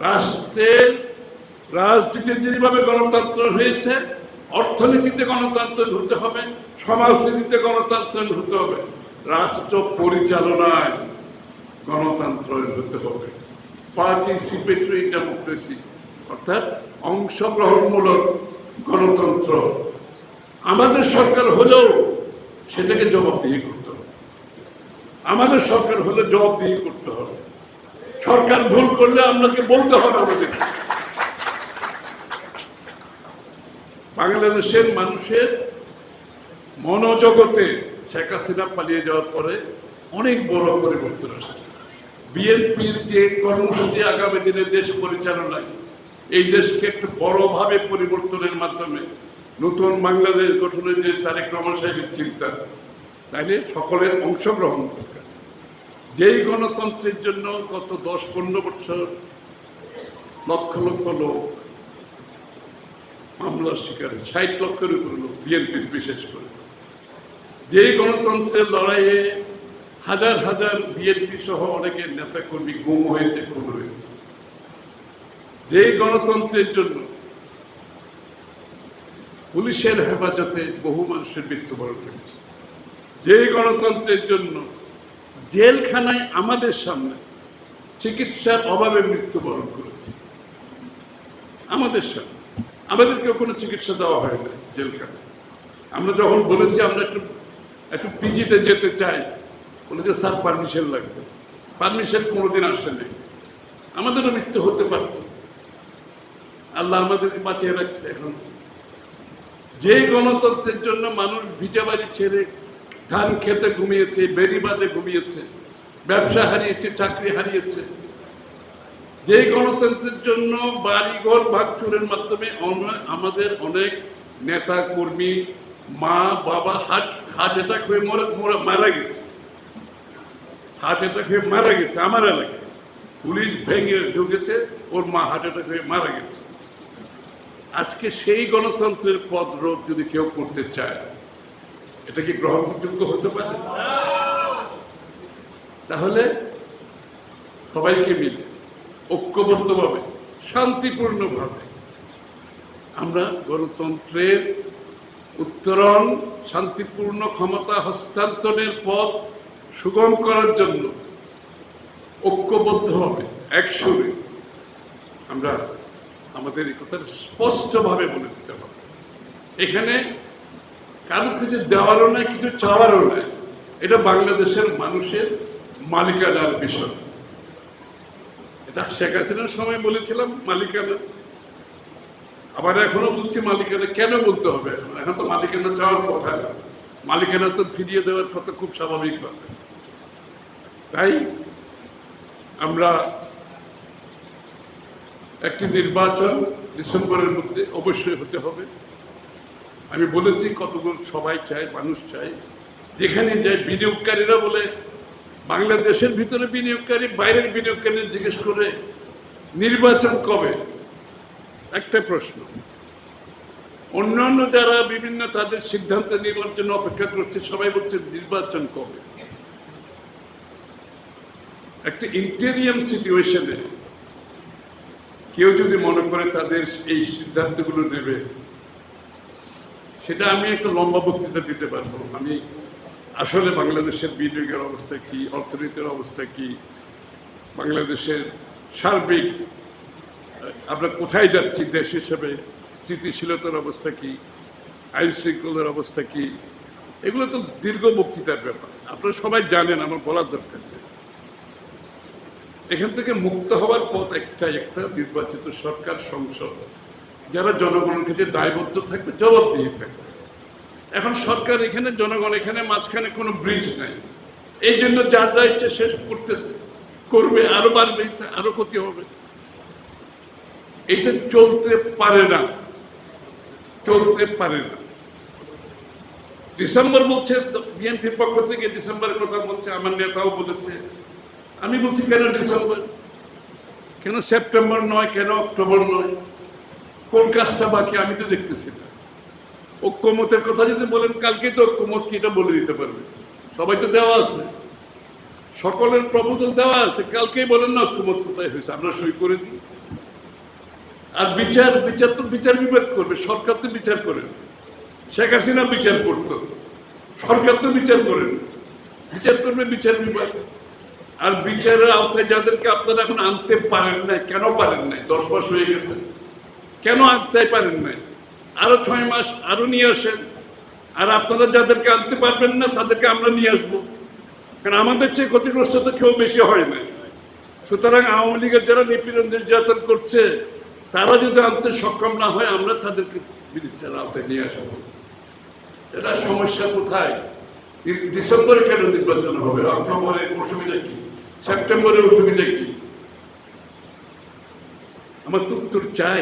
রাষ্ট্রের রাজনীতিতে যেভাবে গণতন্ত্র হয়েছে, অর্থনীতিতে গণতন্ত্র হতে হবে, সমাজনীতিতে গণতন্ত্র হতে হবে, রাষ্ট্র পরিচালনায় গণতন্ত্র হতে হবে। পার্টিসিপেটরি ডেমোক্রেসি অর্থাৎ অংশগ্রহণমূলক গণতন্ত্র। আমাদের সরকার হলেও সেটাকে জবাবদিহি করতে হবে। আমাদের সরকার হলে জবাবদিহি করতে হবে। সরকার ভুল করলে আপনাকে বলতে হবে আমাদের। বাংলাদেশের মানুষের মনোজগতে শেখ হাসিনা পালিয়ে যাওয়ার পরে অনেক বড় পরিবর্তন আসছে। বিএনপির যে কর্মসূচি আগামী দিনে দেশ পরিচালনায়, এই দেশকে একটু বড়ভাবে পরিবর্তনের মাধ্যমে নতুন বাংলাদেশ গঠনের যে তারেক রহমান সাহেবের চিন্তা, তাইলে সকলের অংশগ্রহণ দরকার। যেই গণতন্ত্রের জন্য গত দশ পনেরো বছর লক্ষ লক্ষ লোক মামলার শিকার ষাট লক্ষের উপর লোক বিএনপির বিশেষ করে। যেই গণতন্ত্রের লড়াইয়ে হাজার হাজার বিএনপি সহ অনেকের নেতাকর্মী গুম হয়েছে, খুন হয়েছে। যেই গণতন্ত্রের জন্য পুলিশের হেফাজতে বহু মানুষের মৃত্যুবরণ হয়েছে যেই গণতন্ত্রের জন্য জেলখানায় আমাদের সামনে চিকিৎসার অভাবে মৃত্যুবরণ করেছে। আমাদের সামনে। আমাদেরকেও কোনো চিকিৎসা দেওয়া হয় না জেলখানায়। আমরা যখন বলেছি আমরা একটু একটু পিজিতে যেতে চাই, বলেছে, স্যার পারমিশন লাগবে। পারমিশন কোনোদিন আসে নাই। আমাদেরও মৃত্যু হতে পারত। আল্লাহ আমাদেরকে বাঁচিয়ে রাখছে এখন। যেই গণতন্ত্রের জন্য মানুষ ভিটা বাড়ি ছেড়ে ধান খেতে ঘুমিয়েছে বেরিবাদে ঘুমিয়েছে, ব্যবসা হারিয়েছে, চাকরি হারিয়েছে। যেই গণতন্ত্রের জন্য বাড়িঘর ভাগচুরের মাধ্যমে আমাদের অনেক নেতা কর্মী, মা, বাবা হার্ট হার্ট অ্যাটাক হয়ে মরে মরে- গেছে। হার্ট অ্যাটাক হয়ে মারা গেছে, আমার এলাকায়। পুলিশ ভেঙে ঢুকেছে, ওর মা হার্ট অ্যাটাক হয়ে মারা গেছে। আজকে সেই গণতন্ত্রের পদ রোধ যদি কেউ করতে চায় এটা কি গ্রহণযোগ্য হতে পারে? তাহলে সবাইকে মিলে, ঐক্যবদ্ধভাবে, শান্তিপূর্ণভাবে আমরা গণতন্ত্রের উত্তরণ, শান্তিপূর্ণ ক্ষমতা হস্তান্তরের পথ সুগম করার জন্য ঐক্যবদ্ধভাবে, একসঙ্গে আমরা আমাদের এই কথা স্পষ্টভাবে বলে দিতে হবে। এখানে কারও কিছু দেওয়ারও নাই, কিছু চাওয়ারও নাই। এটা বাংলাদেশের মানুষের মালিকানার বিষয়। এটা শেখ হাসিনার সময় বলেছিলাম, মালিকানা। আবার এখনও বলছি মালিকানা। কেন বলতে হবে? এখন এখন তো মালিকানা চাওয়ার কথা না। মালিকানা তো ফিরিয়ে দেওয়ার কথা খুব স্বাভাবিক কথা তাই আমরা একটি নির্বাচন ডিসেম্বরের মধ্যে অবশ্যই হতে হবে। আমি বলেছি কতগুলো সবাই চায়, মানুষ চায়। যেখানে যায় বিনিয়োগকারীরা বলে, বাংলাদেশের ভিতরে বিনিয়োগকারী, বাইরের বিনিয়োগকারী জিজ্ঞেস করে, নির্বাচন কবে? একটা প্রশ্ন। অন্যান্য যারা বিভিন্ন তাদের সিদ্ধান্ত নেওয়ার জন্য অপেক্ষা করছে, সবাই বলছে নির্বাচন কবে? একটা ইন্টেরিয়াম সিচুয়েশনে কেউ যদি মনে করে তাদের এই সিদ্ধান্তগুলো নেবে সেটা আমি একটা লম্বা বক্তৃতা দিতে পারব। আমি আসলে বাংলাদেশের বিনিয়োগের অবস্থা কি, অর্থনীতির অবস্থা কি, বাংলাদেশের সার্বিক আমরা কোথায় যাচ্ছি, দেশ হিসেবে স্থিতিশীলতার অবস্থা কি, আইন শৃঙ্খলার অবস্থা কি, এগুলো তো দীর্ঘ বক্তৃতার ব্যাপার। আপনারা সবাই জানেন, আমার বলার দরকার নেই। এখান থেকে মুক্ত হওয়ার পথ একটা একটা নির্বাচিত সরকার সংসদ। যারা জনগণের কাছে দায়বদ্ধ থাকবে জবাব দিয়ে থাকবে। এখন সরকার এখানে, জনগণ এখানে, মাঝখানে কোনো ব্রিজ নাই। এই জন্য যার যা ইচ্ছে শেষ করতেছে। করবে, আরও বাড়বে, আরও ক্ষতি হবে। এটা চলতে পারে না। চলতে পারে না। ডিসেম্বর বলছে বিএনপির পক্ষ থেকে ডিসেম্বরের কথা বলছে, আমার নেতাও বলেছে। আমি বলছি, কেন ডিসেম্বর? কেন সেপ্টেম্বর নয়, কেন অক্টোবর নয়? কোন কাজটা বাকি আমি তো দেখতেছি না। ঐক্যমতের কথা যদি বলেন কালকে তো ঐক্যমত কি এটা বলে দিতে পারবে। সবাই তো দেওয়া আছে। সকলের প্রপোজাল দেওয়া আছে। কালকেই বলেন না ঐক্যমত কোথায় হয়েছে, আমরা সই করে দিই। আর বিচার বিচার তো বিচার বিভাগ করবে, সরকার তো বিচার করে না। শেখ হাসিনা বিচার করতো, সরকার তো বিচার করেন বিচার করবে বিচার বিভাগ। আর বিচারের আওতায় যাদেরকে আপনারা এখন আনতে পারেন নাই, কেন পারেন নাই? দশ মাস হয়ে গেছে। কেন আনতে পারেন নাই? আরও ছয় মাস আরও নিয়ে আসেন। আর আপনারা যাদেরকে আনতে পারবেন না, তাদেরকে আমরা নিয়ে আসব। কারণ আমাদের চেয়ে ক্ষতিগ্রস্ত তো কেউ বেশি হয় না সুতরাং আওয়ামী লীগের যারা নিপীড়ন, নির্যাতন করছে, তারা যদি আনতে সক্ষম না হয়, আমরা তাদেরকে বিচার আওতায় নিয়ে আসব। এটা সমস্যা কোথায়? ডিসেম্বরে কেন নির্বাচন হবে? অক্টোবরে অসুবিধা কি? সেপ্টেম্বরে অসুবিধা কি? আমার তো উত্তর চাই